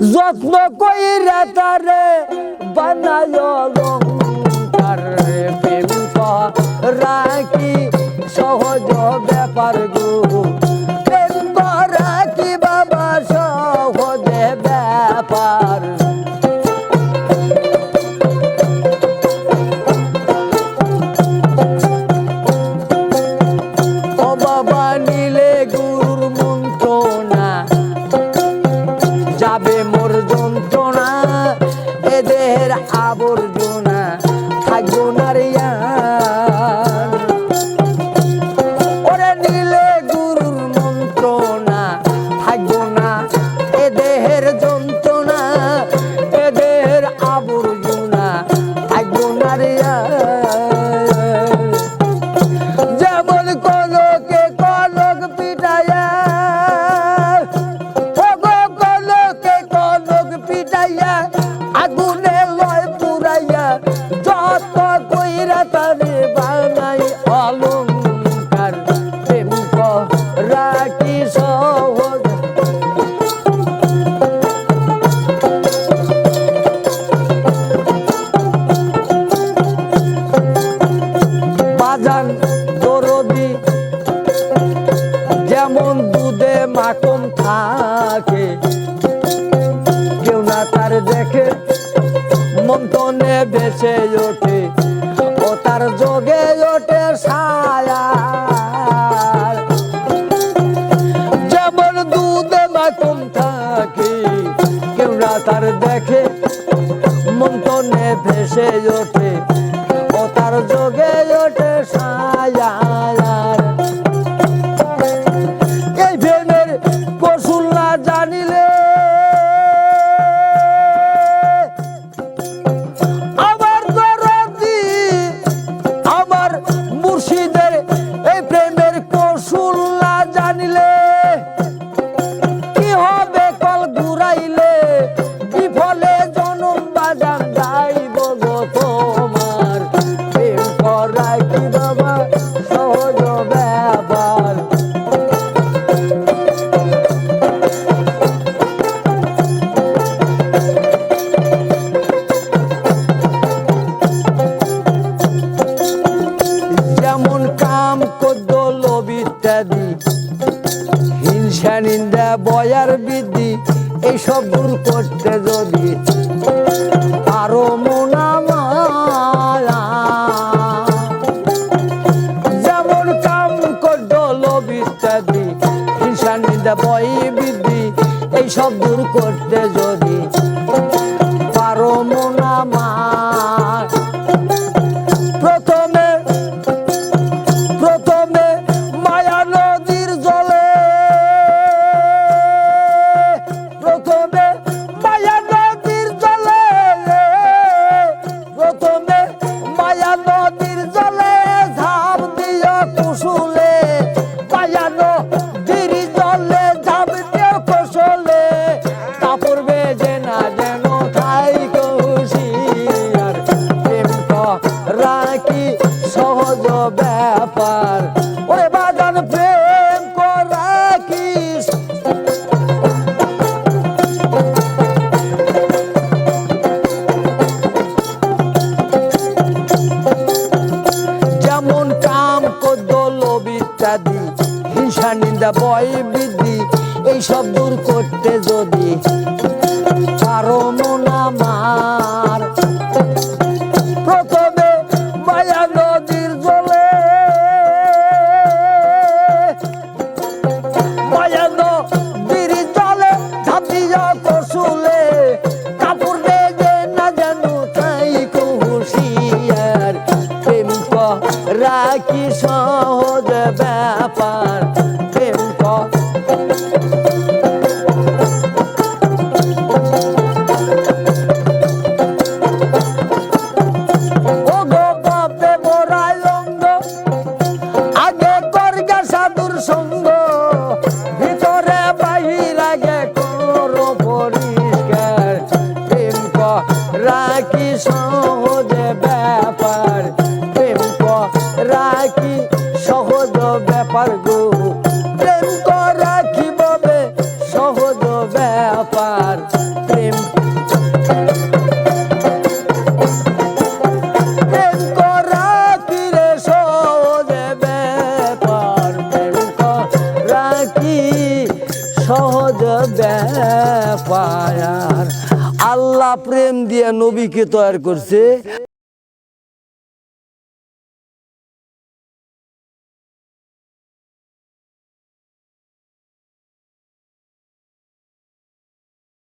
যত্ন কইরা তারে বানায় অলংকার প্রেম রাখি সহজ ব্যাপার গো। আবর্জনা থাকব না রে ওরে নিলে গুরুর মন্ত্রণা, থাকব না এ দেহের যন্ত্রণা, এ দেহের আবর্জনা থাকব না রে। যেমন কলকে কলক পিটাইয়া কলকে কলক পিটাইয়া, আগুনে দরদি, যেমন দুধে মাখন থাকে, কেউ না তার দেখে মন্তনে বেসে ওঠে, ও তার যোগে ওঠে ছায়া। যেমন দুধে মাখন থাকে, কেউ না তার দেখে মন্তনে ভেসে ওঠে বয়ার বৃদ্ধি এইসব দূর করতে যদি আরও মোনা যেমন কাম করল হিংসা বয় বৃদ্ধি এইসব দূর করতে যদি সহজ ব্যাপার। ওরে বাগান প্রেম রাখি যেমন কাম কদ্দ লোভ ইত্যাদি হিংসা, নিন্দা, বয় বৃদ্ধি, এইসব দূর করতে রাখি সহজ ব্যাপার? প্রেম সঙ্গ ভিতরে বাহির আগে করো পরিষ্কার। প্রেম রাখি সহজে ব্যাপার। গো প্রেম করা কীভাবে সহজ ব্যাপার। প্রেম সহজ ব্যাপার। আল্লাহ প্রেম দিয়ে নবীকে তৈরি করছে।